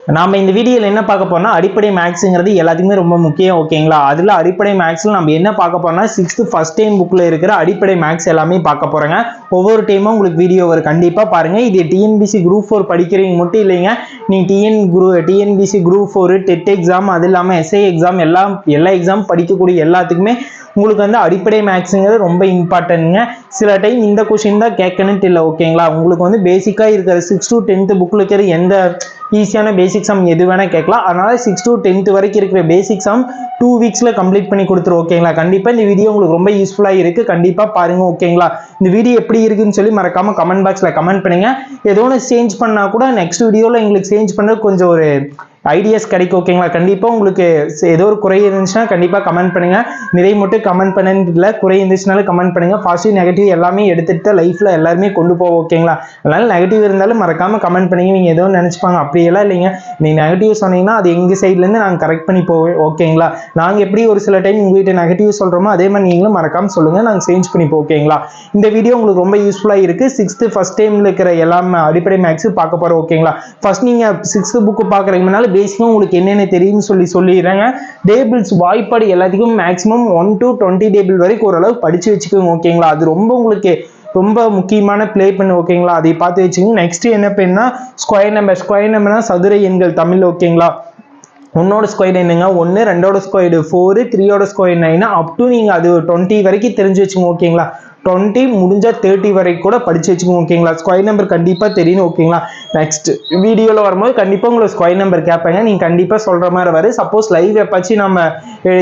நாம இந்த வீடியோவில் என்ன பார்க்க போறோம்னா அடிப்படை மேக்ஸுங்கிறது எல்லாத்துக்குமே ரொம்ப முக்கியம் ஓகேங்களா அதில் அடிப்படை மேக்ஸில் நம்ம என்ன பார்க்க போறோம்னா சிக்ஸ்த்து ஃபர்ஸ்ட் டைம் புக்கில் இருக்கிற அடிப்படை மேக்ஸ் எல்லாமே பார்க்க போகிறோங்க ஒவ்வொரு டைமும் உங்களுக்கு வீடியோ வரும். கண்டிப்பாக பாருங்க. இது டிஎன்பிசி குரூப் ஃபோர் படிக்கிறவங்க மட்டும் இல்லைங்க. நீங்கள் TN crew TNPSC group four TET exam அது இல்லாமல் எஸ்ஐ எக்ஸாம் எல்லாம் எல்லா எக்ஸாம் படிக்கக்கூடிய எல்லாத்துக்குமே உங்களுக்கு வந்து அடிப்படை மேக்ஸுங்கிறது ரொம்ப இம்பார்ட்டன்ட்ங்க சில டைம் இந்த கொஷின் தான் கேட்கணுன்ட்டு இல்லை ஓகேங்களா உங்களுக்கு வந்து பேசிக்காக இருக்கிற சிக்ஸ் டு டென்த்து புக்கில் இருக்கிற எந்த ஈஸியான பேசிக் சம் எது வேணால் கேட்கலாம். அதனால் சிக்ஸ் டு டென்த் வரைக்கும் இருக்கிற பேசிக் சம் டூ வீக்ஸில் கம்ப்ளீட் பண்ணி கொடுத்துரும் ஓகேங்களா கண்டிப்பாக இந்த வீடியோ உங்களுக்கு ரொம்ப யூஸ்ஃபுல்லாக இருக்குது கண்டிப்பாக பாருங்கள் ஓகேங்களா இந்த வீடியோ எப்படி இருக்குன்னு சொல்லி மறக்காமல் கமெண்ட் பாக்ஸில் கமெண்ட் பண்ணுங்கள் ஏதோ ஒன்று சேஞ்ச் பண்ணால் கூட நெக்ஸ்ட் வீடியோவில் எங்களுக்கு சேஞ்ச் பண்ண கொஞ்சம் ஒரு ஐடியாஸ் கிடைக்கும் ஓகேங்களா கண்டிப்பாக உங்களுக்கு ஏதோ ஒரு குறை இருந்துச்சுன்னா கண்டிப்பாக கமெண்ட் பண்ணுங்கள் நிறைய மட்டும் கமெண்ட் பண்ணது குறை இருந்துச்சுனாலும் கமெண்ட் பண்ணுங்கள் பாசிட்டிவ் நெகட்டிவ் எல்லாமே எடுத்துகிட்டு லைஃப்பில் எல்லாருமே கொண்டு போவோம் ஓகேங்களா அதனால் நெகட்டிவ் இருந்தாலும் மறக்காமல் கமெண்ட் பண்ணுங்க. நீங்கள் எதுவும் நினச்சிப்பாங்க. அப்படியெல்லாம் இல்லைங்க. நீங்கள் நெகட்டிவ் சொன்னீங்கன்னா அது எங்கள் சைட்லேருந்து நாங்கள் கரெக்ட் பண்ணி போவோம் ஓகேங்களா நாங்கள் எப்படி ஒரு சில டைம் உங்கள்கிட்ட நெகட்டிவ் சொல்கிறோமோ அதே மாதிரி நீங்களும் மறக்காமல் சொல்லுங்கள் நாங்கள் சேஞ்ச் பண்ணிப்போம் ஓகேங்களா இந்த வீடியோ உங்களுக்கு ரொம்ப யூஸ்ஃபுல்லாக இருக்குது சிக்ஸ்த்து ஃபர்ஸ்ட் டைமில் இருக்கிற எல்லாமே அடிப்படை மேக்ஸும் பார்க்க போகிறோம் ஓகேங்களா ஃபர்ஸ்ட் நீங்கள் சிக்ஸ்த்து புக்கு பார்க்குறீங்கனாலும் பேசிக்காக உங்களுக்கு என்னென்ன தெரியும்னு சொல்லி சொல்லிடுறேங்க. டேபிள்ஸ் வாய்ப்பாடு எல்லாத்துக்கும் maximum one to twenty table வரைக்கும் ஓரளவு படித்து வச்சுக்கோங்க ஓகேங்களா அது ரொம்ப உங்களுக்கு ரொம்ப முக்கியமான ப்ளே பண்ணு ஓகேங்களா அதை பார்த்து வச்சுக்கோங்க. நெக்ஸ்ட் என்ன பண்ணா? ஸ்கொயர் நம்பர் ஸ்கொயர் நம்பர்னா சதுர எண்கள் தமிழ் ஓகேங்களா ஒன்னோட ஸ்கொயர் என்னங்க? ஒன்று ரெண்டோட ஸ்கொயர் ஃபோரு த்ரீயோட ஸ்கொயர் நைன் அப் டு நீங்கள் அது டுவெண்ட்டி வரைக்கும் தெரிஞ்சு வச்சுங்க ஓகேங்களா டுவெண்ட்டி முடிஞ்சால் தேர்ட்டி வரைக்கும் கூட படிச்சு வச்சுக்கோங்க ஓகேங்களா ஸ்கொயர் நம்பர் கண்டிப்பாக தெரியணும் ஓகேங்களா நெக்ஸ்ட் வீடியோவில் வரும்போது கண்டிப்பாக உங்களுக்கு ஸ்கொயர் நம்பர் கேட்பாங்க நீங்கள் கண்டிப்பாக சொல்கிற மாதிரி வரும் சப்போஸ் லைவ் எப்பாச்சும் நம்ம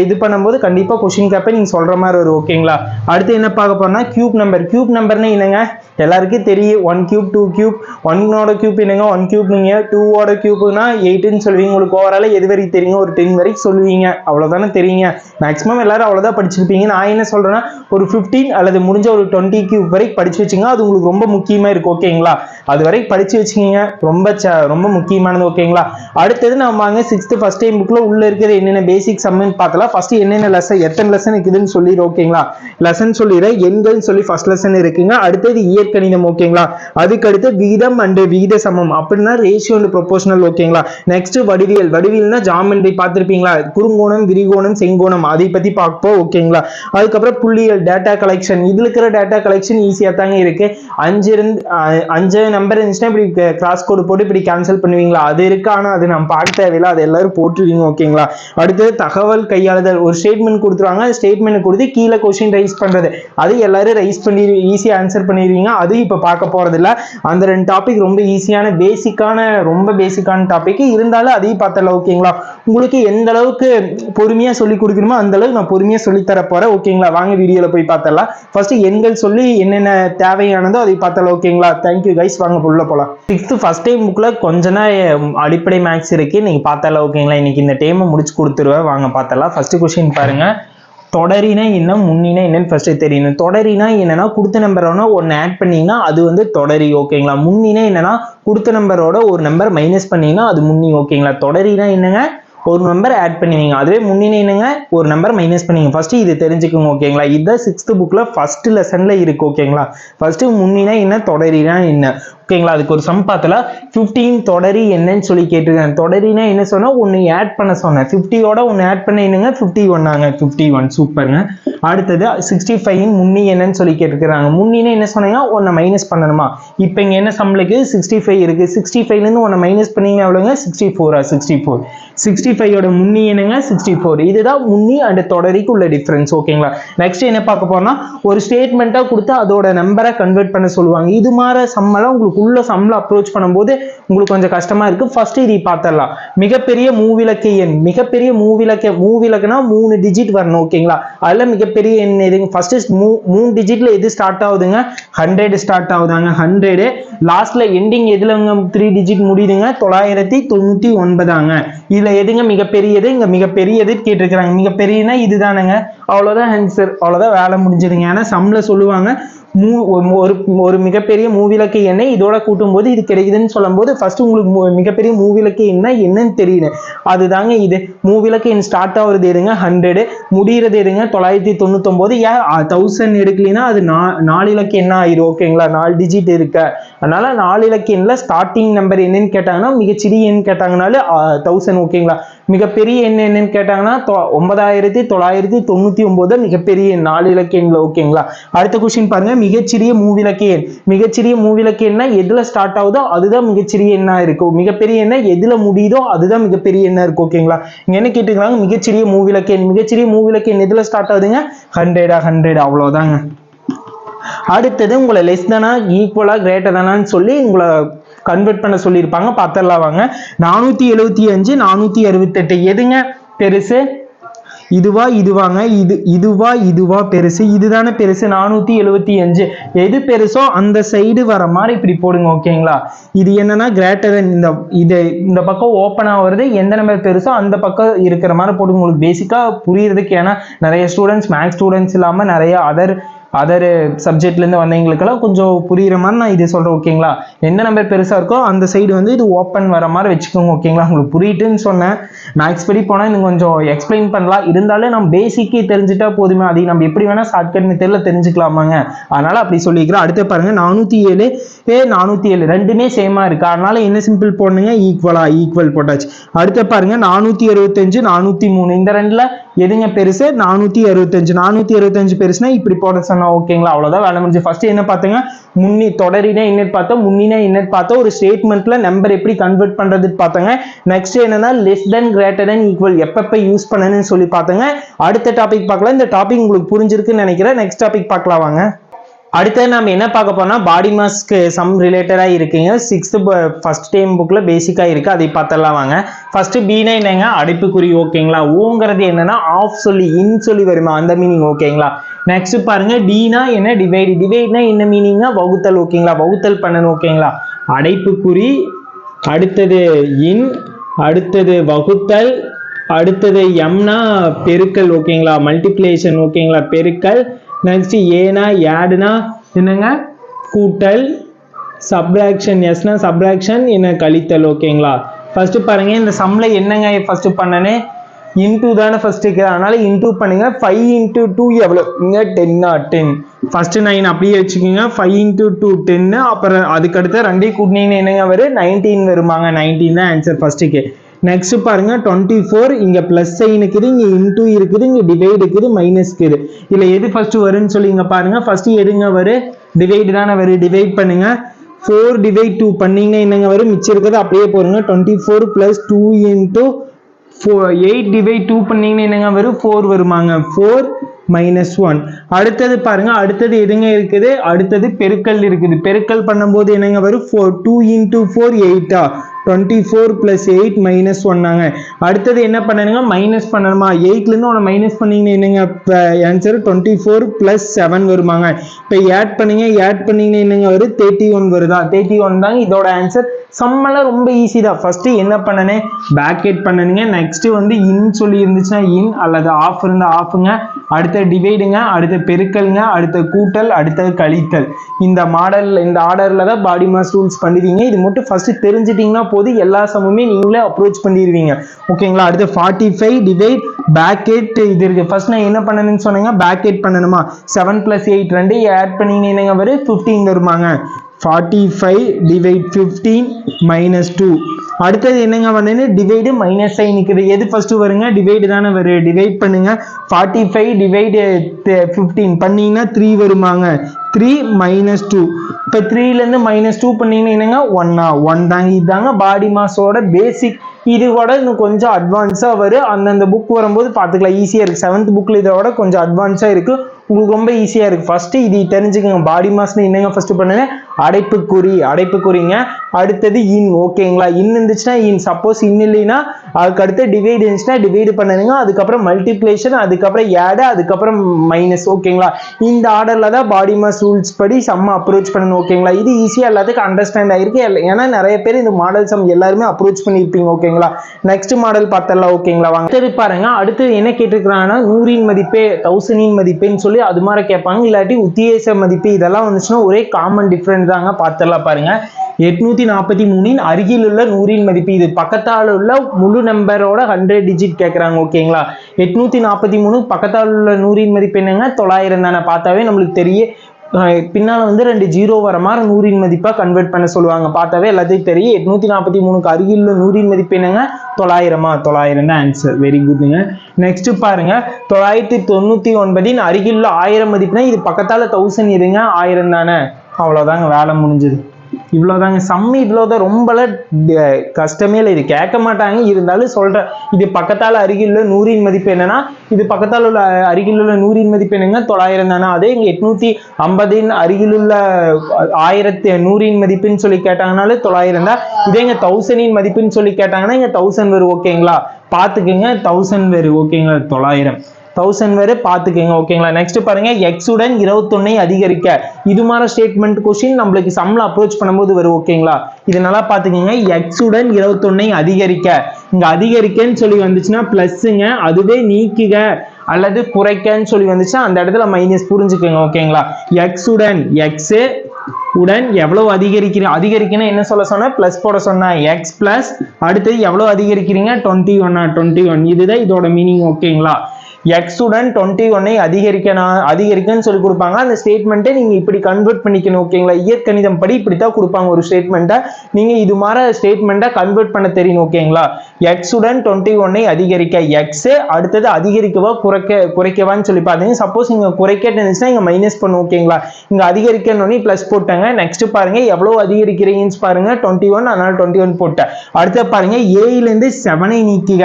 இது பண்ணும்போது கண்டிப்பாக கொஷின் கேட்பேன் நீங்கள் சொல்கிற மாதிரி வரும் ஓகேங்களா அடுத்து என்ன பார்க்க போனால் கியூப் நம்பர் கியூப் நம்பர்னா என்னங்க? எல்லாருக்கும் தெரியும். ஒன் கியூப் டூ கியூப் ஒன்னோட கியூப் என்னங்க? ஒன் கியூப் நீங்கள் டூவோட க்யூப்னா எயிட்டுன்னு சொல்லுவீங்க. உங்களுக்கு ஓவரால் எது வரைக்கும் தெரியுங்க? ஒரு டென் வரைக்கும் சொல்லுவீங்க. அவ்வளோதானே தெரியுங்க. மேக்ஸிமம் எல்லாரும் அவ்வளோதான் படிச்சிருப்பீங்க. நான் என்ன சொல்கிறேன்னா ஒரு ஃபிஃப்டீன் அல்லது முடிஞ்ச ஒரு டுவெண்ட்டிக்கு வரைக்கும் படிச்சு வச்சுங்க. அது உங்களுக்கு ரொம்ப முக்கியமாக இருக்கு ஓகேங்களா அது வரைக்கும் படிச்சு வச்சுக்கிங்க. ரொம்ப ரொம்ப முக்கியமானது ஓகேங்களா அடுத்தது நம்ம வாங்க சிக்ஸ்த்து ஃபர்ஸ்ட் டைம் புக்கில் உள்ள இருக்கிற என்னென்ன பேசிக் சம்மன் பார்க்கலாம். ஃபர்ஸ்ட் என்னென்ன லெசன் எத்தனை லெசன் இருக்குதுன்னு சொல்லிடு ஓகேங்களா லெசன் சொல்லிடுறேன் எண்கள்னு சொல்லி ஃபர்ஸ்ட் லெசன் இருக்குங்க. அடுத்தது இயற்கணிதம் ஓகேங்களா அதுக்கடுத்து விகிதம் அண்டு விகித சமம். அப்படின்னா ரேஷியோ அண்ட் ப்ரொபோஷனல் ஓகேங்களா நெக்ஸ்ட் வடிவியல். வடிவியல்னா ஜாமெண்ட்ரி பார்த்துருப்பீங்களா? குறுங்கோணம் விரிகோணம் செங்கோணம். அதை பத்தி பார்ப்போம் ஓகேங்களா அதுக்கப்புறம் புள்ளியல் டேட்டா கலெக்ஷன் இதுல இருக்கிற டேட்டா கலெக்ஷன் ஈஸியா தாங்க இருக்கு. அஞ்சு இருந்து அஞ்சு நம்பர் இருந்துச்சுன்னா இப்படி கிராஸ் கோடு போட்டு இப்படி கேன்சல் பண்ணுவீங்களா? அது இருக்கு? ஆனா அது நம்ம பார்க்க தேவையில்லை. அது எல்லாரும் போட்டுருவீங்க ஓகேங்களா அடுத்தது தகவல் கையாளுதல். ஒரு ஸ்டேட்மெண்ட் கொடுத்துருவாங்க. ஸ்டேட்மெண்ட் கொடுத்து கீழே கொஸ்டின் ரைஸ் பண்றது. அது எல்லாரும் ரைஸ் பண்ணி ஈஸியா ஆன்சர் பண்ணிடுவீங்க. அது இப்ப பார்க்க போகிறதில்ல அந்த ரெண்டு டாபிக் ரொம்ப ஈஸியான பேசிக்கான ரொம்ப பேசிக்கான டாபிக் இருந்தாலும் அதையும் பார்த்தல ஓகேங்களா உங்களுக்கு எந்த அளவுக்கு பொறுமையா சொல்லி கொடுக்கணுமோ அந்த அளவுக்கு நான் பொறுமையா சொல்லி தர போறேன் ஓகேங்களா வாங்க வீடியோல போய் பார்த்தலாம் ஃபர்ஸ்ட் எண்கள் சொல்லி என்னென்ன தேவையானதோ அதை பார்த்தலாம் ஓகேங்களா தேங்க்யூ கைஸ் வாங்க உள்ள போகலாம் சிக்ஸ்த்து ஃபர்ஸ்ட் டைம் புக்கில் கொஞ்ச நாள் அடிப்படை மேக்ஸ் இருக்கு. நீங்கள் பார்த்தலாம் ஓகேங்களா இன்னைக்கு இந்த டைமை முடிச்சு கொடுத்துருவேன். வாங்க பார்த்தலாம் ஃபர்ஸ்ட் கொஸ்டின் பாருங்க. தொடரினா என்ன முன்னினா என்னன்னு ஃபர்ஸ்ட் தெரியணும். தொடரினா என்னன்னா கொடுத்த நம்பரோட ஒன்று ஆட் பண்ணீங்கன்னா அது வந்து தொடரி ஓகேங்களா முன்னினா என்னன்னா கொடுத்த நம்பரோட ஒரு நம்பர் மைனஸ் பண்ணீங்கன்னா அது முன்னி ஓகேங்களா தொடரினா என்னங்க? ஒரு நம்பர் ஆட் பண்ணுவீங்க அதுவே முன்னினை என்னங்க? ஒரு நம்பர் மைனஸ் பண்ணுவீங்க ஃபஸ்ட்டு இது தெரிஞ்சுக்கோங்க ஓகேங்களா இதுதான் சிக்ஸ்த்து புக்கில் ஃபர்ஸ்ட் லெசனில் இருக்குது ஓகேங்களா ஃபஸ்ட்டு முன்னினா என்ன தொடரினா என்ன? ஓகேங்களா அதுக்கு ஒரு சம் பார்த்தல 15 தொடரி என்னன்னு சொல்லி கேட்டிருக்கேன் தொடரினா என்ன சொன்னால் ஒன்று ஆட் பண்ண சொன்னேன். ஃபிஃப்டியோட ஒன்று ஆட் பண்ண என்னங்க? ஃபிஃப்டி ஒன்னாங்க ஃபிஃப்டி ஒன் சூப்பருங்க அடுத்தது சிக்ஸ்டி ஃபைவ் முன்னி என்னன்னு சொல்லி கேட்டிருக்கிறாங்க. முன்னினா என்ன சொன்னீங்கன்னா ஒன்று மைனஸ் பண்ணணுமா? இப்போ இங்கே என்ன சம்பளுக்கு சிக்ஸ்டி ஃபைவ் இருக்குது சிக்ஸ்டி ஃபைவ்லேருந்து ஒன்று மைனஸ் பண்ணிங்கன்னா எவ்வளோங்க சிக்ஸ்டி ஃபோரா சிக்ஸ்டி ஃபோர் சிக்ஸ்டி ஃபைவோட முன்னி என்னங்க? சிக்ஸ்டி ஃபோர் இதுதான் முன்னி அண்ட் தொடரிக்கு உள்ள டிஃப்ரென்ஸ் ஓகேங்களா நெக்ஸ்ட் என்ன பார்க்க போறோம்னா ஒரு ஸ்டேட்மெண்ட்டாக கொடுத்து அதோட நம்பரை கன்வெர்ட் பண்ண சொல்லுவாங்க. இது மாதிரி சம்மெல்லாம் உங்களுக்கு உள்ள சம்மில் அப்ரோச் பண்ணும்போது உங்களுக்கு கொஞ்சம் கஷ்டமா இருக்கு. ஃபர்ஸ்ட் இது பார்த்துடலாம். மிகப்பெரிய மூவிலக்கு எண். மிகப்பெரிய மூவிலக்க மூவிலக்குனா மூணு டிஜிட் வரணும். ஓகேங்களா அதில் மிகப்பெரிய எண் எதுங்க? ஃபர்ஸ்ட் மூ மூணு டிஜிட்ல எது ஸ்டார்ட் ஆகுதுங்க? ஹண்ட்ரட் ஸ்டார்ட் ஆகுதாங்க. ஹண்ட்ரடு லாஸ்ட்ல எண்டிங் எதுலங்க? த்ரீ டிஜிட் முடியுதுங்க? தொள்ளாயிரத்தி தொண்ணூற்றி ஒன்பதாங்க. இதில் எதுங்க மிகப்பெரியது? இங்க மிகப்பெரியது கேட்டிருக்கிறாங்க. மிகப்பெரியனா இதுதானங்க. அவ்வளோதான் ஆன்சர் அவ்வளோதான் வேலை முடிஞ்சதுங்க ஏன்னா சம்மில் சொல்லுவாங்க மூ ஒரு- ஒரு மிகப்பெரிய மூவிலக்கு என்ன இதோட கூட்டும்போது இது கிடைக்குதுன்னு சொல்லும்போது ஃபர்ஸ்ட் உங்களுக்கு மிகப்பெரிய மூவிலக்கு என்ன என்னன்னு தெரியல அதுதாங்க இது. மூவிலக்கு என் ஸ்டார்ட் ஆகுறது எதுங்க? ஹண்ட்ரடு முடிகிறது எதுங்க? தொள்ளாயிரத்தி தொண்ணூத்தொம்போது. ஏன் தௌசண்ட் எடுக்கலைன்னா அது நா நாலு இலக்கு என்ன ஆயிரும்? ஓகேங்களா நாலு டிஜிட் இருக்க. அதனால நாலு இலக்கு எண்ணில் ஸ்டார்டிங் நம்பர் என்னன்னு கேட்டாங்கன்னா மிகச்சிறிய எண் கேட்டாங்கனாலே தௌசண்ட் ஓகேங்களா மிகப்பெரிய எண் என்னன்னு கேட்டாங்கன்னா தொ- ஒன்பதாயிரத்தி தொள்ளாயிரத்தி தொண்ணூத்தி ஒன்பது மிகப்பெரிய எண். நாலு இலக்க ஓகேங்களா அடுத்த கொஸ்டின் பாருங்க. மிகச்சிறிய மூவிலக்க எண். மிகச்சிறிய மூவிலக்க எண்ணா எதுல ஸ்டார்ட் ஆகுதோ அதுதான் மிகச்சிறிய எண்ணா இருக்கும் மிகப்பெரிய எண்ணா எதுல முடியுதோ அதுதான் மிகப்பெரிய எண்ணா இருக்கும் ஓகேங்களா இங்க என்ன கேட்டுக்கிறாங்க மிகச்சிறிய மூவிலக்க எண். மிகச்சிறிய மூவிலக்க எண் எதுல ஸ்டார்ட் ஆகுதுங்க? ஹண்ட்ரடா ஹண்ட்ரட் அவ்வளவுதாங்க. அடுத்தது உங்களை லெஸ் தானா ஈக்குவலா கிரேட்டர் தானான்னு சொல்லி உங்களை கன்வெர்ட் பண்ண சொல்லியிருப்பாங்க. பார்த்துடலாம் வாங்க. நானூற்றி எழுபத்தி அஞ்சு நானூற்றி அறுபத்தெட்டு. எதுங்க? பெருசு. இதுவா இதுவாங்க. இது இதுவா இதுவா பெருசு. இதுதானே பெருசு. நானூத்தி எழுபத்தி அஞ்சு. எது பெருசோ அந்த சைடு வர மாதிரி இப்படி போடுங்க ஓகேங்களா? இது என்னன்னா கிரேட்டர் இந்த இது இந்த பக்கம் ஓப்பன் ஆகுறது எந்த நம்பர் பெருசோ அந்த பக்கம் இருக்கிற மாதிரி போடுங்க. உங்களுக்கு பேசிக்கா புரியறதுக்கு ஏன்னா நிறைய ஸ்டூடெண்ட்ஸ் மேக்ஸ் ஸ்டூடெண்ட்ஸ் இல்லாம நிறைய அதர் அதர் சப்ஜெக்ட்லேருந்து வந்தவங்களுக்கெல்லாம் கொஞ்சம் புரியுற மாதிரி நான் இது சொல்கிறேன் ஓகேங்களா எந்த நம்பர் பெருசாக இருக்கோ அந்த சைடு வந்து இது ஓப்பன் வர மாதிரி வச்சுக்கோங்க ஓகேங்களா உங்களுக்கு புரியுதுன்னு சொன்னேன். மேக்ஸ் படி போனால் இன்னும் கொஞ்சம் எக்ஸ்பிளைன் பண்ணலாம். இருந்தாலும் நம்ம பேசிக்கே தெரிஞ்சுட்டா போதுமே அதை நம்ம எப்படி வேணால் ஷார்ட்கட்னு தெரியல தெரிஞ்சுக்கலாமாங்க. அதனால் அப்படி சொல்லிக்கிறேன். அடுத்து பாருங்க நானூற்றி ஏழு ஏ நானூற்றி ஏழு ரெண்டுமே சேமாக இருக்குது அதனால் என்ன சிம்பிள் போடணுங்க? ஈக்குவலா ஈக்குவல் போட்டாச்சு. அடுத்து பாருங்க நானூற்றி அறுபத்தஞ்சு நானூற்றி மூணு. இந்த ரெண்டில் எதுங்க பெருசு? நானூற்றி அறுபத்தஞ்சு. நானூற்றி அறுபத்தஞ்சு பெருசுனா இப்படி போட பண்ணோம் ஓகேங்களா? அவ்வளோதான் வேலை முடிஞ்சு. ஃபர்ஸ்ட் என்ன பார்த்துங்க முன்னி தொடரினா என்னன்னு பார்த்தோம் முன்னினா என்னன்னு பார்த்தோம். ஒரு ஸ்டேட்மெண்ட்ல நம்பர் எப்படி கன்வெர்ட் பண்றது பார்த்தாங்க. நெக்ஸ்ட் என்னன்னா less than greater than equal எப்பப்போ யூஸ் பண்ணணும்னு சொல்லி பார்த்தாங்க. அடுத்த டாபிக் பார்க்கலாம். இந்த டாபிக் உங்களுக்கு புரிஞ்சிருக்குன்னு நினைக்கிறேன். நெக்ஸ்ட் டாபிக் பார்க்கலாம் வாங்க. அடுத்தது நம்ம என்ன பார்க்க போனால் பாடி மாஸ்க்கு சம் ரிலேட்டடாக இருக்குங்க. சிக்ஸ்த்து ஃபஸ்ட் டைம் புக்கில் பேசிக்காக இருக்குது அதை பார்த்தலாம் வாங்க. ஃபஸ்ட்டு பீனா என்னங்க? அடைப்புக்குறி ஓகேங்களா ஓங்கிறது என்னன்னா ஆஃப் சொல்லி இன் சொல்லி வருமா? அந்த மீனிங் ஓகேங்களா நெக்ஸ்ட் பாருங்க டீனா என்ன? டிவைடு டிவைட்னா என்ன மீனிங்னா வகுத்தல் ஓகேங்களா வகுத்தல் பண்ணணும் ஓகேங்களா அடைப்புக்குறி அடுத்தது இன் அடுத்தது வகுத்தல் அடுத்தது எம்னா பெருக்கல் ஓகேங்களா மல்டிப்ளேஷன் ஓகேங்களா பெருக்கல் நெக்ஸ்ட் ஏனா ஆடுனா என்னங்க? கூட்டல் சப்ராக்ஷன் எஸ்னா சப்ராக்ஷன் என்ன கழித்தல் ஓகேங்களா ஃபர்ஸ்ட் பாருங்க இந்த சம்ல என்னங்க ஃபர்ஸ்ட் பண்ணனே? இன்டூ தானே ஃபர்ஸ்ட் இருக்குது அதனால இன்டூ பண்ணுங்க. ஃபைவ் இன்டூ டூ எவ்வளோ இங்கே டென்னா டென் ஃபர்ஸ்ட் நைன் அப்படியே வச்சுக்கோங்க. ஃபைவ் இன்டூ டூ டென்னு அப்புறம் அதுக்கடுத்து ரெண்டே கூட்டினீங்கன்னு என்னங்க வரும்? நைன்டீன் வருமாங்க. நைன்டீன் தான் ஆன்சர் ஃபர்ஸ்ட்டுக்கு நெக்ஸ்ட் பாருங்க டுவெண்ட்டி ஃபோர் இங்கே ப்ளஸ் சைன் இருக்குது இங்கே இன்டூ இருக்குது இங்கே டிவைட் இருக்குது மைனஸ் இருக்குது. இல்லை எது ஃபஸ்ட்டு வரும்னு சொல்லி இங்கே பாருங்கள் ஃபஸ்ட்டு எதுங்க வரும் டிவைடு தானே வரும் டிவைட் பண்ணுங்க. ஃபோர் டிவைட் டூ பண்ணிங்கன்னா என்னங்க வரும் மிச்சம் இருக்கிறது அப்படியே போடுங்க. Twenty four plus two into four eight divide two பண்ணிங்கன்னா என்னங்க வரும் ஃபோர் வருமாங்க. ஃபோர் மைனஸ் ஒன் அடுத்தது பாருங்க அடுத்தது எதுங்க இருக்குது? அடுத்தது பெருக்கல் இருக்குது. பெருக்கல் பண்ணும்போது என்னங்க வரும் four two into four எயிட்டா twenty four plus eight minus ஒன்னாங்க அடுத்தது என்ன பண்ணணுங்க? மைனஸ் பண்ணணுமா? எயிட்லேருந்து ஒன்று மைனஸ் பண்ணீங்கன்னா என்னங்க? இப்போ answer twenty four plus seven வருமாங்க. இப்போ ஆட் பண்ணீங்க. ஆட் பண்ணீங்கன்னா என்னங்க வரும் தேர்ட்டி ஒன் வருதா? தேர்ட்டி ஒன் தாங்க இதோட ஆன்சர் சம்மெல்லாம் ரொம்ப ஈஸி தான். ஃபஸ்ட்டு என்ன பண்ணனே பேக்கெட் பண்ணனுங்க. நெக்ஸ்ட்டு வந்து இன் சொல்லி இருந்துச்சுன்னா இன் அல்லது ஆஃப் இருந்தால் ஆஃபுங்க அடுத்த டிவைடுங்க அடுத்த பெருக்கல்ங்க அடுத்த கூட்டல் அடுத்தது கழித்தல். இந்த மாடல் இந்த ஆர்டரில் தான் பாடி மாஸ் ரூல்ஸ் பண்ணுவீங்க. இது மட்டும் ஃபஸ்ட்டு தெரிஞ்சிட்டிங்கன்னா போது எல்லா சமுமே நீங்களே அப்ரோச் பண்ணிடுவீங்க ஓகேங்களா அடுத்து ஃபார்ட்டி ஃபைவ் டிவைட் பேக்கெட் இது இருக்கு. ஃபர்ஸ்ட் நான் என்ன பண்ணணும்னு சொன்னீங்க? பேக்கெட் பண்ணணுமா? செவன் பிளஸ் எயிட் ரெண்டு ஆட் பண்ணீங்கன்னா வரும்? Fifteen வருமாங்க. Forty five divide fifteen minus two அடுத்தது என்னங்க பண்ணு டிவைடு மைனஸ் சைன் நிற்குது எது ஃபஸ்ட்டு வருங்க? டிவைடு தானே வரும் டிவைட் பண்ணுங்கள் ஃபார்ட்டி ஃபைவ் டிவைடு ஃபிஃப்டீன் பண்ணிங்கன்னா த்ரீ வருமாங்க. த்ரீ மைனஸ் டூ இப்போ த்ரீலேருந்து மைனஸ் டூ பண்ணிங்கன்னா என்னங்க? ஒன்னா ஒன் தாங்க. இதாங்க பாடி மாஸோட பேசிக் இது கூட இன்னும் கொஞ்சம் அட்வான்ஸாக வரும் அந்தந்த புக் வரும்போது பார்த்துக்கலாம். ஈஸியாக இருக்குது செவன்த் புக்கில் இதோட கொஞ்சம் அட்வான்ஸாக இருக்குது உங்களுக்கு ரொம்ப ஈஸியாக இருக்குது ஃபஸ்ட்டு இது தெரிஞ்சுக்கோங்க. பாடி மாஸ்னு என்னங்க ஃபஸ்ட்டு பண்ணுங்க? அடைப்புக்குறி அடைப்புக்குறிங்க அடுத்தது இன் ஓகேங்களா இன் இருந்துச்சுன்னா இன் சப்போஸ் இன் இல்லைன்னா அதுக்கு அடுத்து டிவைடு இருந்துச்சுன்னா டிவைடு பண்ணுங்க. அதுக்கப்புறம் மல்டிப்ளேஷன் அதுக்கப்புறம் ஏடு அதுக்கப்புறம் மைனஸ் ஓகேங்களா இந்த ஆர்டரில் தான் பாடி மாஸ் ரூல்ஸ் படி செம்ம அப்ரோச் பண்ணணும். ஓகேங்களா இது ஈஸியாக எல்லாத்துக்கும் அண்டர்ஸ்டாண்ட் ஆகிருக்கு ஏன்னா நிறைய பேர் இந்த மாடல் சம் எல்லாருமே அப்ரோச் பண்ணியிருப்பீங்க. ஓகேங்களா நெக்ஸ்ட் மாடல் பார்த்தலாம் ஓகேங்களா வாங்க. அடுத்தது பாருங்க. அடுத்து என்ன கேட்டிருக்கிறாங்கன்னா நூறின் மதிப்பே தௌசண்டின் மதிப்பேன்னு சொல்லி அது மாதிரி கேட்பாங்க. இல்லாட்டி உத்தியேச மதிப்பு இதெல்லாம் வந்துச்சுன்னா ஒரே காமன் டிஃப்ரெண்ட் தாங்க. பார்த்துடலாம் பாருங்க. எட்நூத்தி நாற்பத்தி மூணின் அருகில் உள்ள நூறின் மதிப்பு. இது பக்கத்தால் உள்ள முழு நம்பரோட ஹண்ட்ரட் டிஜிட் கேட்குறாங்க ஓகேங்களா எட்நூத்தி நாற்பத்தி மூணு பக்கத்தால் உள்ள நூறின் மதிப்பு என்னங்க? தொள்ளாயிரம் தானே. பார்த்தாவே நம்மளுக்கு தெரிய பின்னால் வந்து ரெண்டு ஜீரோ வர மாதிரி நூறின் மதிப்பாக கன்வெர்ட் பண்ண சொல்லுவாங்க. பார்த்தாவே எல்லாத்தையும் தெரியும். எட்நூற்றி நாற்பத்தி மூணுக்கு அருகில் உள்ள நூறின் மதிப்பு என்னங்க? தொள்ளாயிரமா? தொள்ளாயிரம் தான் ஆன்சர் வெரி குட்ங்க நெக்ஸ்ட் பாருங்க. தொள்ளாயிரத்தி தொண்ணூற்றி ஒன்பதின் அருகில் உள்ள ஆயிரம் மதிப்புனா இது பக்கத்தால் தௌசண்ட் இருங்க. ஆயிரம் தானே. அவ்வளோதாங்க வேலை முடிஞ்சது. இவ்வளோதாங்க சம்மி இவ்வளோதான் ரொம்பலாம் கஷ்டமே இல்லை. இது கேட்க மாட்டாங்க. இருந்தாலும் சொல்கிறேன் இது பக்கத்தால் அருகில் உள்ள நூறின் மதிப்பு என்னன்னா இது பக்கத்தால் உள்ள அருகில் உள்ள நூறின் மதிப்பு என்னங்க? தொள்ளாயிரம் தானே? அதே இங்கே எட்நூற்றி ஐம்பதின் அருகில் உள்ள ஆயிரத்தி நூறின் மதிப்புன்னு சொல்லி கேட்டாங்கனாலே தொள்ளாயிரம் தான். இதே இங்கே தௌசண்டின் மதிப்புன்னு சொல்லி கேட்டாங்கன்னா இங்கே தௌசண்ட் வரும். ஓகேங்களா பார்த்துக்குங்க. தௌசண்ட் வரும். ஓகேங்களா தொள்ளாயிரம். தௌசண்ட் வேறு பார்த்துக்கோங்க ஓகேங்களா நெக்ஸ்ட் பாருங்க எக்ஸ் உடன் இருபத்தொன்னை அதிகரிக்க. இது மாதிரி ஸ்டேட்மெண்ட் கொஸ்டின் நம்மளுக்கு சம்மில் அப்ரோச் பண்ணும்போது வரும் ஓகேங்களா இது நல்லா பார்த்துக்கோங்க எக்ஸ் உடன் இருபத்தொன்னை அதிகரிக்க. இங்கே அதிகரிக்கன்னு சொல்லி வந்துச்சுன்னா ப்ளஸ்ஸுங்க அதுவே நீக்குக. அல்லது குறைக்கன்னு சொல்லி வந்துச்சுன்னா அந்த இடத்துல மைனஸ் புரிஞ்சுக்கோங்க ஓகேங்களா எக்ஸ் உடன் எக்ஸு உடன் எவ்வளவு அதிகரிக்கிறீங்க அதிகரிக்கணும் என்ன சொல்ல சொன்ன? ப்ளஸ் போட சொன்னேன் எக்ஸ் ப்ளஸ் அடுத்தது எவ்வளவு அதிகரிக்கிறீங்க? டுவெண்ட்டி ஒன்னா டுவெண்ட்டி ஒன் இதுதான் இதோட மீனிங் ஓகேங்களா எக்ஸ் டுவெண்ட்டி ஒன்னை அதிகரிக்கணும் அதிகரிக்கன்னு சொல்லி கொடுப்பாங்க. அந்த ஸ்டேட்மெண்ட்டை நீங்க இப்படி கன்வெர்ட் பண்ணிக்கணும் ஓகேங்களா இயற்கணிதம் படி இப்படித்தான் கொடுப்பாங்க ஒரு ஸ்டேட்மெண்ட்டை நீங்க இது மாதிரி ஸ்டேட்மெண்ட்டை கன்வெர்ட் பண்ண தெரியணும் ஓகேங்களா எக்ஸ் உடன் டுவெண்ட்டி ஒன்னை அதிகரிக்க எக்ஸு அடுத்தது அதிகரிக்கவா குறைக்க குறைக்கவான்னு சொல்லி பார்த்தீங்க சப்போஸ் இங்கே குறைக்க இருந்துச்சுன்னா இங்கே மைனஸ் பண்ணும் ஓகேங்களா இங்கே அதிகரிக்கணும்னு ப்ளஸ் போட்டாங்க. நெக்ஸ்ட் பாருங்க எவ்வளோ அதிகரிக்கிறீங்கன்னு பாருங்க. டுவெண்ட்டி ஒன் அதனால டுவெண்ட்டி ஒன் போட்டேன் அடுத்த பாருங்க ஏயிலேருந்து செவனை நீக்குக.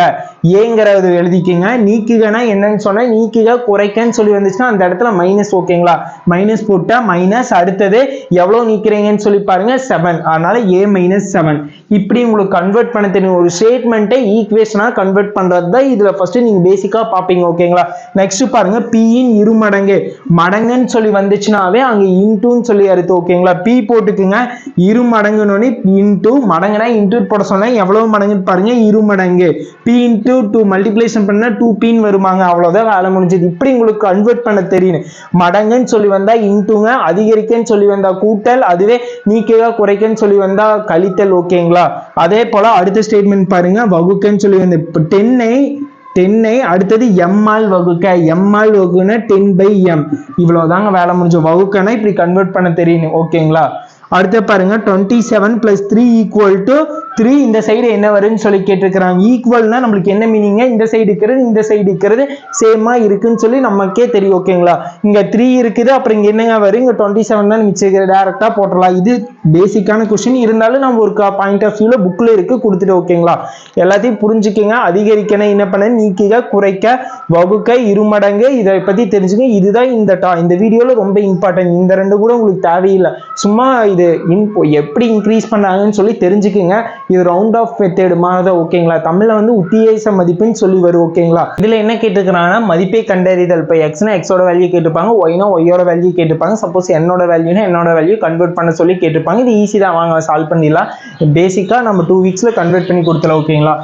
ஏங்கிறது எழுதிக்கங்க. நீக்குகனா என்னன்னு சொன்னால் நீக்குக குறைக்கன்னு சொல்லி வந்துச்சுன்னா அந்த இடத்துல மைனஸ் ஓகேங்களா மைனஸ் போட்டேன் மைனஸ் அடுத்தது எவ்வளோ நீக்கிறீங்கன்னு சொல்லி பாருங்க செவன் அதனால ஏ மைனஸ் செவன் இப்படி உங்களுக்கு கன்வெர்ட் பண்ண தெரியும். ஒரு ஸ்டேட்மெண்ட்டை ஈக்குவேஷனாக கன்வெர்ட் பண்ணுறது தான் இதில் ஃபஸ்ட்டு நீங்கள் பேசிக்காக பார்ப்பீங்க ஓகேங்களா நெக்ஸ்ட் பாருங்க பியின் இரு மடங்கு. மடங்குன்னு சொல்லி வந்துச்சுனாவே அங்கே இன்டூன்னு சொல்லி அறுத்து ஓகேங்களா பி போட்டுக்குங்க இரு மடங்குன்னு இன்டூ மடங்குனா இன்டூ போட சொன்னேன் எவ்வளோ மடங்குன்னு பாருங்க இரு மடங்கு. பி இன்டூ டூ மல்டிப்ளேஷன் பண்ணால் டூ பின்னு வருவாங்க அவ்வளோதான் வேலை முடிஞ்சது. இப்படி உங்களுக்கு கன்வெர்ட் பண்ண தெரியும். மடங்குன்னு சொல்லி வந்தால் இன்டூங்க அதிகரிக்கன்னு சொல்லி வந்தால் கூட்டல் அதுவே நீக்கவா குறைக்கன்னு சொல்லி வந்தால் கழித்தல் ஓகேங்களா அதே போல அடுத்த ஸ்டேட்மெண்ட் பாருங்க வகுக்கன்னு சொல்லி வந்து இப்போ டென்னை டென்னை அடுத்தது எம்ஆல் வகுக்க எம்ஆல் வகுக்குன்னா டென் பை எம் இவ்வளவுதாங்க வேலை முடிஞ்சோம் வகுக்கன்னா இப்படி கன்வெர்ட் பண்ண தெரியணும் ஓகேங்களா அடுத்து பாருங்க twenty seven plus three equal to three இந்த சைடு என்ன வரும்னு சொல்லி கேட்டிருக்கிறாங்க. ஈக்குவல்னா நம்மளுக்கு என்ன மீனிங்க இந்த சைடு இருக்கிறது இந்த சைடு இருக்கிறது சேமா இருக்குன்னு சொல்லி நமக்கே தெரியும் ஓகேங்களா இங்க த்ரீ இருக்குது அப்புறம் இங்க என்னங்க வரும்? இங்க டுவெண்ட்டி செவன் தான் மிச்சிருக்கிற டேரக்டா போட்டுடலாம். இது பேசிக்கான கொஸ்டின் இருந்தாலும் நம்ம ஒரு பாயிண்ட் ஆஃப் வியூல புக்ல இருக்கு கொடுத்துட்டு ஓகேங்களா எல்லாத்தையும் புரிஞ்சுக்கங்க. அதிகரிக்கணும் என்ன பண்ண நீக்கிக குறைக்க வகுக்க இருமடங்கு. இதை பத்தி தெரிஞ்சுக்க இதுதான் இந்த டா இந்த வீடியோல ரொம்ப இம்பார்ட்டன்ட் இந்த ரெண்டு கூட உங்களுக்கு தேவையில்லை. சும்மா இது இன் எப்படி இன்க்ரீஸ் பண்ணாங்கன்னு சொல்லி தெரிஞ்சுக்குங்க. இது ரவுண்ட் ஆஃப் மெத்தேடு மாதிரி தான் ஓகேங்களா தமிழில் வந்து உத்தியேச மதிப்புன்னு சொல்லி வரும் ஓகேங்களா இதில் என்ன கேட்டுக்கிறாங்கன்னா மதிப்பை கண்டறிதல். இப்போ எக்ஸ்னா எக்ஸோட வேல்யூ கேட்டுப்பாங்க ஒய்னா ஒய்யோட வேல்யூ கேட்டுப்பாங்க சப்போஸ் என்னோட வேல்யூனா என்னோட வேல்யூ கன்வெர்ட் பண்ண சொல்லி கேட்டுப்பாங்க இது ஈஸி தான் வாங்க சால்வ் பண்ணிடலாம். பேசிக்காக நம்ம டூ வீக்ஸில் கன்வெர்ட் பண்ணி கொடுத்துலாம் ஓகேங்களா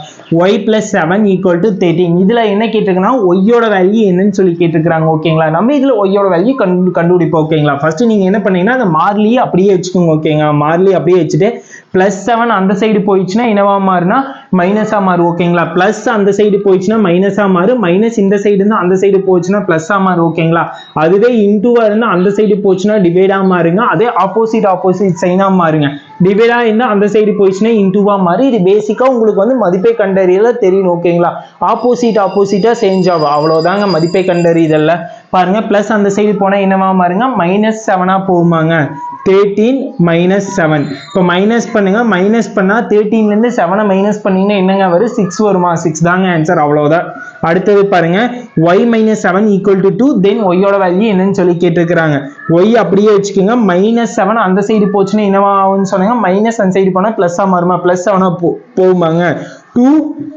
Y plus seven equal to thirteen இதில் என்ன கேட்டிருக்குன்னா ஒய்யோட வேல்யூ என்னன்னு சொல்லி கேட்டிருக்கிறாங்க ஓகேங்களா நம்ம இதில் ஒய்யோட வேல்யூ கண்டு கண்டுபிடிப்போம் ஓகேங்களா ஃபர்ஸ்ட் நீங்கள் என்ன பண்ணீங்கன்னா அந்த மார்லியை அப்படியே வச்சுக்கோங்க. ஓகேங்க மார்லி அப்படியே வச்சுட்டு பிளஸ் செவன் அந்த சைடு போயிடுச்சுன்னா என்னவா மாறுனா மைனஸா மாறும் ஓகேங்களா பிளஸ் அந்த சைடு போயிடுச்சுன்னா மைனஸா மாறு மைனஸ் இந்த சைடு இருந்து அந்த சைடு போச்சுன்னா பிளஸ்ஸா மாறும் ஓகேங்களா அதுவே இன்டூவா இருந்தால் அந்த சைடு போச்சுன்னா டிவைடா மாறுங்க. அதே ஆப்போசிட் ஆப்போசிட் சைனா மாறுங்க. டிவைடா இருந்தால் அந்த சைடு போயிடுச்சுன்னா இன்டூவா மாறி. இது பேசிக்கா உங்களுக்கு வந்து மதிப்பை கண்டறியல தெரியும் ஓகேங்களா ஆப்போசிட் ஆப்போசிட்டா சேஞ்ச் ஆகும். அவ்வளவுதாங்க மதிப்பை கண்டறியதல்ல பாருங்க பிளஸ் அந்த சைடு போனா என்னவா மாறுங்க. மைனஸ் செவனா போகுமாங்க. தேர்ட்டீன் மைனஸ் செவன் இப்போ மைனஸ் பண்ணுங்கள் மைனஸ் பண்ணால் தேர்ட்டீன்லேருந்து செவனை மைனஸ் பண்ணீங்கன்னா என்னங்க வரும் சிக்ஸ் வருமா? சிக்ஸ் தாங்க ஆன்சர் அவ்வளோதான் அடுத்தது பாருங்க. Y minus seven equal to two then ஒய்யோட வேல்யூ என்னன்னு சொல்லி கேட்டிருக்கிறாங்க. ஒய் அப்படியே வச்சுக்கோங்க. மைனஸ் செவன் அந்த சைடு போச்சுன்னா என்னவா ஆகும்னு சொன்னாங்க. மைனஸ் அந்த சைடு போனால் ப்ளஸ்ஸாக மாறுமா? ப்ளஸ் செவனாக போ போகுமாங்க. டூ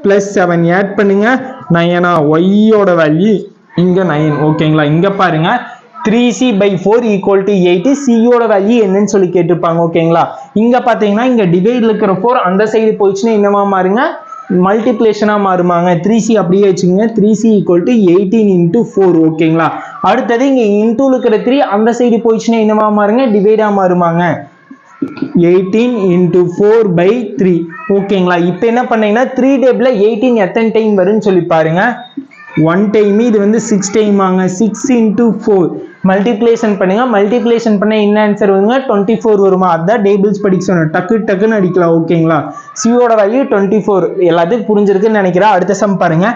ப்ளஸ் செவன் ஆட் பண்ணுங்க. நயனா ஒய்யோட வேல்யூ இங்கே நயன் ஓகேங்களா இங்கே பாருங்க. Three C by four equal to eight சியோட வேல்யூ என்னன்னு சொல்லி கேட்டிருப்பாங்க ஓகேங்களா இங்கே பார்த்தீங்கன்னா இங்கே டிவைடில் இருக்கிற ஃபோர் அந்த சைடு போயிடுச்சுன்னா என்னவா மாறுங்க? மல்டிப்ளேஷனாக மாறுமாங்க. த்ரீ சி அப்படியே வச்சுக்கோங்க. Three C equal to eighteen into four ஓகேங்களா அடுத்தது இங்கே இன்டூ இருக்கிற த்ரீ அந்த சைடு போயிடுச்சுன்னா என்னவா மாறுங்க? டிவைடாக மாறுமாங்க. Eighteen into four by three ஓகேங்களா இப்போ என்ன பண்ணீங்கன்னா த்ரீ டேபிள் எயிட்டீன் எத்தனை டைம் வரும்னு சொல்லி பாருங்க. ஒன் டைம் இது வந்து சிக்ஸ் டைம் ஆங்க. சிக்ஸ் இன்ட்டு ஃபோர் மல்டிப்ளேஷன் பண்ணுங்கள் மல்டிப்ளேஷன் பண்ண என்ன ஆன்சர் வருங்க டுவெண்ட்டி ஃபோர் வருமா? அதுதான் டேபிள்ஸ் படிக்க சொன்னேன். டக்கு டக்குன்னு அடிக்கலாம். ஓகேங்களா சியோட வேல்யூ டுவெண்ட்டி ஃபோர் எல்லாத்துக்கும் புரிஞ்சிருக்குன்னு நினைக்கிறேன். அடுத்த சம் பாருங்கள்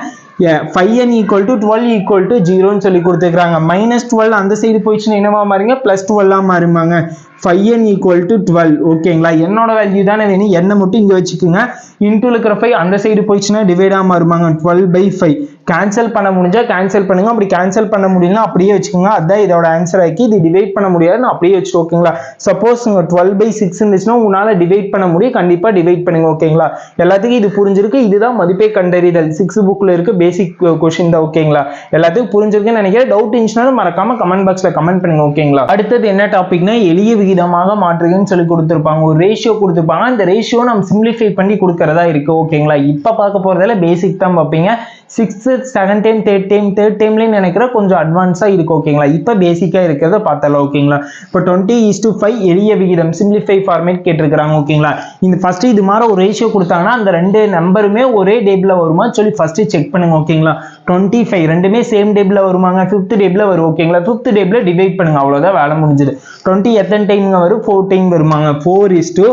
five n equal to twelve equal to ஜீரோன்னு சொல்லி கொடுத்துருக்காங்க மைனஸ் டுவெல் அந்த சைடு போயிடுச்சுன்னா என்னவா மாறுங்க? ப்ளஸ் டுவெல்லாம் மாறுமாங்க. Five n equal to twelve ஓகேங்களா என்னோட வேல்யூ தானே வேணும். என்ன மட்டும் இங்கே வச்சுக்கோங்க. இன்டூ இருக்கிற ஃபைவ் அந்த சைடு போயிடுச்சுன்னா டிவைடாக மாறுமாங்க. டுவெல் பை ஃபைவ் கேன்சல் பண்ண முடிஞ்சா கேன்சல் பண்ணுங்க. அப்படி கேன்சல் பண்ண முடியலனா அப்படியே வச்சுக்கோங்க. அதான் இதோட ஆன்சர் ஆக்கி இது டிவைட் பண்ண முடியாதுன்னு அப்படியே வச்சு ஓகேங்களா சப்போஸ் உங்க டுவெல் பை சிக்ஸ் இருந்துச்சுன்னா உங்களால டிவைட் பண்ண முடியும். கண்டிப்பா டிவைட் பண்ணுங்க ஓகேங்களா எல்லாத்துக்கும் இது புரிஞ்சிருக்கு. இதுதான் மதிப்பை கண்டறிதல். சிக்ஸ் புக்ல இருக்க பேசிக் கொஸ்டின் தான் ஓகேங்களா எல்லாத்துக்கும் புரிஞ்சிருக்குன்னு நினைக்கிறேன். டவுட் இருந்துச்சுனாலும் மறக்காம கமெண்ட் பாக்ஸ்ல கமெண்ட் பண்ணுங்க ஓகேங்களா அடுத்தது என்ன டாபிக்னா எளிய விகிதமாக மாற்றுகன்னு சொல்லி கொடுத்துருப்பாங்க. ஒரு ரேஷியோ கொடுத்துருப்பாங்க. அந்த ரேஷியோ நம்ம சிம்பிளிஃபை பண்ணி கொடுக்கறதா இருக்கு ஓகேங்களா இப்ப பார்க்க போகிறதால பேசிக் தான் பார்ப்பீங்க sixth second time third time third டைம்லேயும் நினைக்கிறேன் கொஞ்சம் அட்வான்ஸாக இருக்கு ஓகேங்களா இப்போ பேசிக்காக இருக்கிறத பார்த்தாலும் ஓகேங்களா இப்போ டுவெண்ட்டி இஸ் டு ஃபைவ் எளிய விகிதம் சிம்பிளிஃபை ஃபார்மேட் கேட்டிருக்கிறாங்க ஓகேங்களா இந்த ஃபஸ்ட்டு இது மாதிரி ஒரு ரேஷியோ கொடுத்தாங்கன்னா அந்த ரெண்டு நம்பருமே ஒரே டேபிள் வருமா? சொல்லி ஃபஸ்ட்டு செக் பண்ணுங்கள் ஓகேங்களா டுவெண்ட்டி ஃபைவ் ரெண்டுமே சேம் டேபிள் வருமாங்க. ஃபிஃப்த் டேபிள் வரும் ஓகேங்களா ஃபிஃப்த் டேபிள் டிவைட் பண்ணுங்கள் அவ்வளோதான் வேலை முடிஞ்சுது. டுவெண்ட்டி எத்தனை டைம்ங்க வரும்? ஃபோர் டைம் வருமாங்க. ஃபோர் இஸ் டூ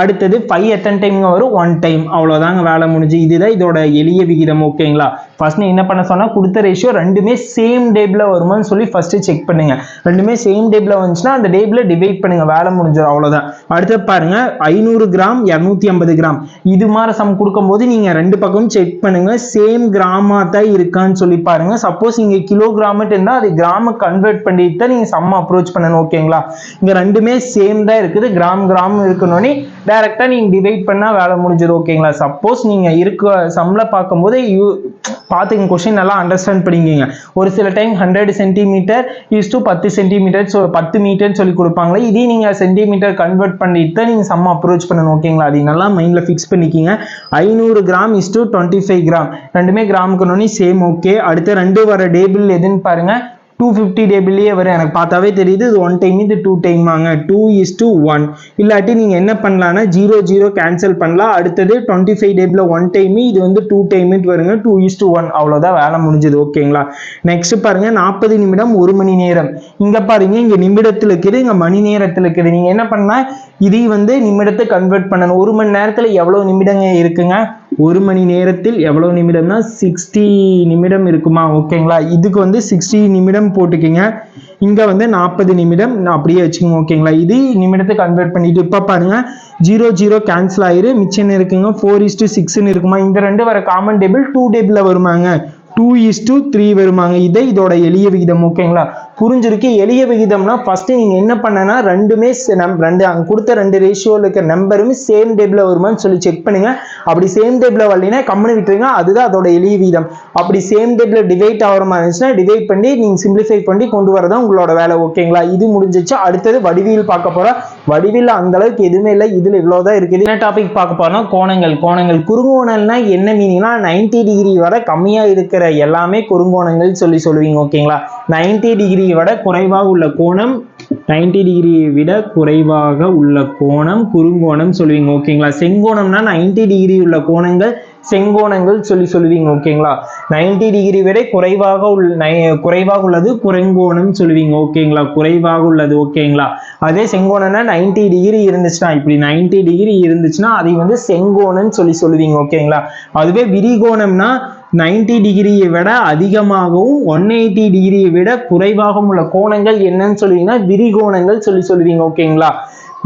அடுத்தது ஃபைவ் எத்தனை டைம்ங்க வரும்? ஒன் டைம் அவ்வளோதாங்க வேலை முடிஞ்சு. இதுதான் இதோட எளிய விகிதம் ஓகேங்களா ஃபர்ஸ்ட் என்ன பண்ண சொன்னால் கொடுத்த ரேஷியோ ரெண்டுமே சேம் டேபிள் வருமான்னு சொல்லி ஃபஸ்ட்டு செக் பண்ணுங்கள் ரெண்டுமே சேம் டேபிள் வந்துச்சுன்னா அந்த டேபிள் டிவைட் பண்ணுங்கள் வேலை முடிஞ்சிடும் அவ்வளோதான் அடுத்து பாருங்கள் ஐநூறு கிராம் இரநூத்தி ஐம்பது கிராம். இது மாதிரி சம் கொடுக்கும்போது நீங்க ரெண்டு பக்கமும் செக் பண்ணுங்க. சேம் கிராமா தான் இருக்கான்னு சொல்லி பாருங்க. சப்போஸ் இங்க கிலோகிராமட் இருந்தா அது கிராம கன்வெர்ட் பண்ணிட்டு தான் நீங்க சம் அப்ரோச் பண்ணணும் ஓகேங்களா இங்க ரெண்டுமே சேம் தான் இருக்குது. கிராம் கிராம் இருக்கணும்னே டைரக்டா நீங்க டிவைட் பண்ணா வேலை முடிஞ்சிடும் ஓகேங்களா சப்போஸ் நீங்க இருக்க சம்ல பார்க்கும்போது யூ பார்த்துங்க கொஸ்டின் நல்லா அண்டர்ஸ்டாண்ட் பண்ணிக்கிங்க. ஒரு சில time hundred centimeter is to பத்து சென்டிமீட்டர் ஸோ பத்து மீட்டர்னு சொல்லி கொடுப்பாங்களே இதே நீங்கள் சென்டிமீட்டர் கன்வெர்ட் பண்ணிட்டு தான் நீங்கள் சம் அப்ரோச் பண்ணணும் ஓகேங்களா? அது நல்லா மைண்டில் ஃபிக்ஸ் பண்ணிக்கிங்க. ஐநூறு gram is to twenty five gram ரெண்டுமே கிராமுக்கு நோனி சேம் ஓகே அடுத்து ரெண்டு வர டேபிள் எதுன்னு பாருங்க. டூ ஃபிஃப்டி டேபிள்லேயே வரும். எனக்கு பார்த்தாவே தெரியுது இது ஒன் டைம் இது டூ டைம் வாங்க. டூ இஸ் டூ ஒன் இல்லாட்டி நீங்கள் என்ன பண்ணலான்னா ஜீரோ ஜீரோ கேன்சல் பண்ணலாம். அடுத்தது twenty five table one time இது வந்து டூ டைமிட் வருங்க. டூ இஸ் டூ ஒன் அவ்வளோதான் வேலை முடிஞ்சது. ஓகேங்களா நெக்ஸ்ட் பாருங்க நாற்பது நிமிடம் ஒரு மணி நேரம். இங்கே பாருங்க இங்கே நிமிடத்தில் இருக்குது இங்கே மணி நேரத்தில் இருக்குது. நீங்கள் என்ன பண்ணலாம் இதை வந்து நிமிடத்தை கன்வெர்ட் பண்ணணும். ஒரு மணி நேரத்தில் எவ்வளோ நிமிடங்க இருக்குங்க? ஒரு மணி நேரத்தில் எவ்வளோ நிமிடம்னா சிக்ஸ்டி நிமிடம் இருக்குமா? ஓகேங்களா இதுக்கு வந்து சிக்ஸ்டி நிமிடம் போட்டுக்கிங்க. இங்கே வந்து நாற்பது நிமிடம் நான் அப்படியே வச்சுக்கோங்க ஓகேங்களா இது நிமிடத்தை கன்வெர்ட் பண்ணிட்டு இப்போ பாருங்க. ஜீரோ ஜீரோ கேன்சல் ஆயிரு. மிச்சம் இருக்குங்க. ஃபோர் இஸ் டூ சிக்ஸ்னு இருக்குமா? இந்த ரெண்டு வர காமன் டேபிள் டூ டேபிளில் வருமாங்க. டூ இஸ் டூ த்ரீ வருமாங்க. இதே இதோட எளிய விகிதம் ஓகேங்களா புரிஞ்சிருக்கு. எளிய விகிதம்னா ஃபஸ்ட்டு நீங்கள் என்ன பண்ணனா ரெண்டுமே நம் ரெண்டு அங்கே கொடுத்த ரெண்டு ரேஷியோவில் இருக்கிற நம்பருமே சேம் டேபிளில் வருமான்னு சொல்லி செக் பண்ணுங்கள் அப்படி சேம் டேபிளில் வரலைன்னா கம்மனு விட்டுருங்க. அதுதான் அதோட எளிய விகிதம். அப்படி சேம் டேபிளில் டிவைட் ஆகிற மாதிரி இருந்துச்சுன்னா டிவைட் பண்ணி நீங்கள் சிம்பிளிஃபை பண்ணி கொண்டு வரதான் உங்களோட வேலை. ஓகேங்களா இது முடிஞ்சிச்சு. அடுத்தது வடிவியல் பார்க்க போகிறோம் வடிவில் அந்த அளவுக்கு எதுவுமே இல்லை. இதில் இவ்வளோ தான் இருக்குது என்ன டாபிக் பார்க்க போகிறோம்னா கோணங்கள். கோணங்கள். குறுங்கோணம்னா என்ன மீனிங்னா 90 டிகிரி வரை கம்மியாக இருக்கிற எல்லாமே குறுங்கோணங்கள் சொல்லி சொல்லுவீங்க. ஓகேங்களா 90 டிகிரி விட குறைவாக உள்ள கோணம் 90 டிகிரியை விட குறைவாக உள்ள கோணம் குறுங்கோணம் சொல்லுவீங்க ஓகேங்களா செங்கோணம்னா 90 டிகிரி உள்ள கோணங்கள் செங்கோணங்கள் சொல்லி சொல்லுவீங்க ஓகேங்களா 90 டிகிரி விட குறைவாக உள்ள நை- குறைவாக உள்ளது குறைங்கோணம் சொல்லுவீங்க ஓகேங்களா குறைவாக உள்ளது ஓகேங்களா அதே செங்கோணம்னா 90 டிகிரி இருந்துச்சுன்னா இப்படி 90 டிகிரி இருந்துச்சுன்னா அதை வந்து செங்கோணம்னு சொல்லி சொல்லுவீங்க ஓகேங்களா அதுவே விரிகோணம்னா 90 டிகிரியை விட அதிகமாகவும் ஒன் எயிட்டி டிகிரியை விட குறைவாகவும் உள்ள கோணங்கள் என்னன்னு சொல்லுவீங்கன்னா விரிகோணங்கள் சொல்லி சொல்லுவீங்க ஓகேங்களா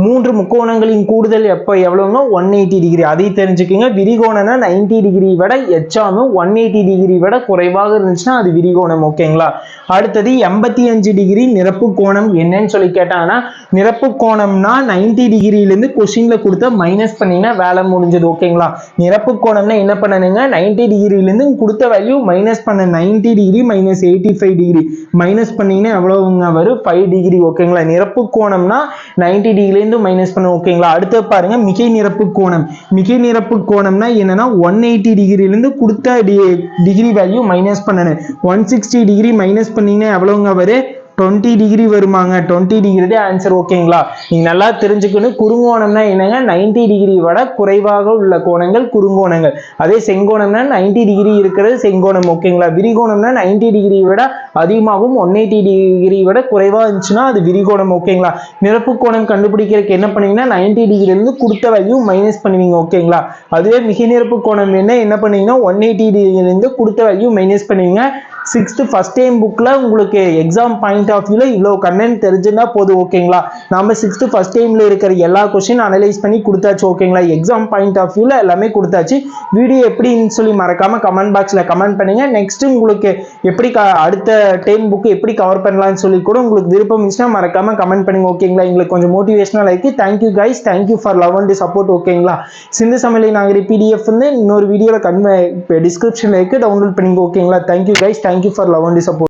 மூன்று முக்கோணங்களின் கூடுதல் எப்போ எவ்வளோங்க ஒன் எயிட்டி டிகிரி அதை தெரிஞ்சுக்கோங்க. விரிகோணம்னா நைன்டி டிகிரி விட எச்சாமும் ஒன் எயிட்டி டிகிரி விட குறைவாக இருந்துச்சுன்னா அது விரிகோணம் ஓகேங்களா? அடுத்தது எண்பத்தி அஞ்சு டிகிரி நிரப்பு கோணம் என்னன்னு சொல்லி கேட்டாங்கன்னா நிரப்பு கோணம்னா நைன்டி டிகிரிலேருந்து கொஷினில் கொடுத்த மைனஸ் பண்ணிங்கன்னா வேலை முடிஞ்சது ஓகேங்களா? நிரப்பு கோணம்னா என்ன பண்ணணுங்க? நைன்டி டிகிரிலேருந்து கொடுத்த வேல்யூ மைனஸ் பண்ண ninety degree minus eighty five degree minus பண்ணிங்கன்னா எவ்வளோங்க வரும் ஃபைவ் டிகிரி ஓகேங்களா? நிரப்பு கோணம்னா நைன்டி இதுலேருந்து மைனஸ் பண்ணுவோம் ஓகேங்களா அடுத்து பாருங்க மிகை நிரப்பு கோணம். மிகை நிரப்பு கோணம்னா என்னன்னா ஒன் எயிட்டி டிகிரிலேருந்து கொடுத்த டிகிரி வேல்யூ மைனஸ் பண்ணணும். ஒன் சிக்ஸ்டி டிகிரி மைனஸ் பண்ணீங்கன்னா எவ்வளோங்க வரும் டுவெண்ட்டி டிகிரி வருமாங்க. டுவெண்ட்டி டிகிரி ஆன்சர் ஓகேங்களா நீங்க நல்லா தெரிஞ்சுக்கணும். குறுங்கோணம்னா என்னங்க? நைன்டி டிகிரி விட குறைவாக உள்ள கோணங்கள் குறுங்கோணங்கள். அதே செங்கோணம்னா நைன்டி டிகிரி இருக்கிறது செங்கோணம் ஓகேங்களா விரிகோணம்னா நைன்டி டிகிரி விட அதிகமாகவும் ஒன் எயிட்டி டிகிரி விட குறைவாக இருந்துச்சுன்னா அது விரிகோணம் ஓகேங்களா நிரப்பு கோணம் கண்டுபிடிக்கிறதுக்கு என்ன பண்ணுவீங்கன்னா நைன்டி டிகிரிலேருந்து கொடுத்த வேல்யூ மைனஸ் பண்ணுவீங்க ஓகேங்களா அதுவே மிக நிரப்பு கோணம் என்ன? என்ன பண்ணுவீங்கன்னா ஒன் எயிட்டி டிகிரிலேருந்து கொடுத்த வேல்யூ மைனஸ் பண்ணுவீங்க. சிக்ஸ்த்து ஃபஸ்ட் டைம் புக்கில் உங்களுக்கு எக்ஸாம் பாயிண்ட் ஆஃப் வியூவில் இவ்வளோ கண்டென்ட் தெரிஞ்சுன்னா போதும் ஓகேங்களா நம்ம சிக்ஸ்த்து ஃபஸ்ட் டைமில் இருக்கிற எல்லா கொஷின் அனலைஸ் பண்ணி கொடுத்தாச்சு ஓகேங்களா எக்ஸாம் பாயிண்ட் ஆஃப் வியூவில் எல்லாமே கொடுத்தாச்சு. வீடியோ எப்படின்னு சொல்லி மறக்காமல் கமெண்ட் பாக்ஸில் கமெண்ட் பண்ணுங்க. நெக்ஸ்ட்டு உங்களுக்கு எப்படி க அடுத்த டைம் புக்கு எப்படி கவர் பண்ணலாம்னு சொல்லி கூட உங்களுக்கு விருப்பம் இருந்துச்சுன்னா மறக்காமல் கமெண்ட் பண்ணுங்க ஓகேங்களா எங்களுக்கு கொஞ்சம் மோட்டிவேஷனல் ஆயிருக்கு thank you guys thank you for love and support ஓகேங்களா சிந்து சமையலை நாங்கள் பிடிஎஃப் வந்து இன்னொரு வீடியோவில் கன்வே டிஸ்கிரிப்ஷனில் இருக்குது டவுன்லோட் பண்ணிங்க ஓகேங்களா thank you guys thank you for love and support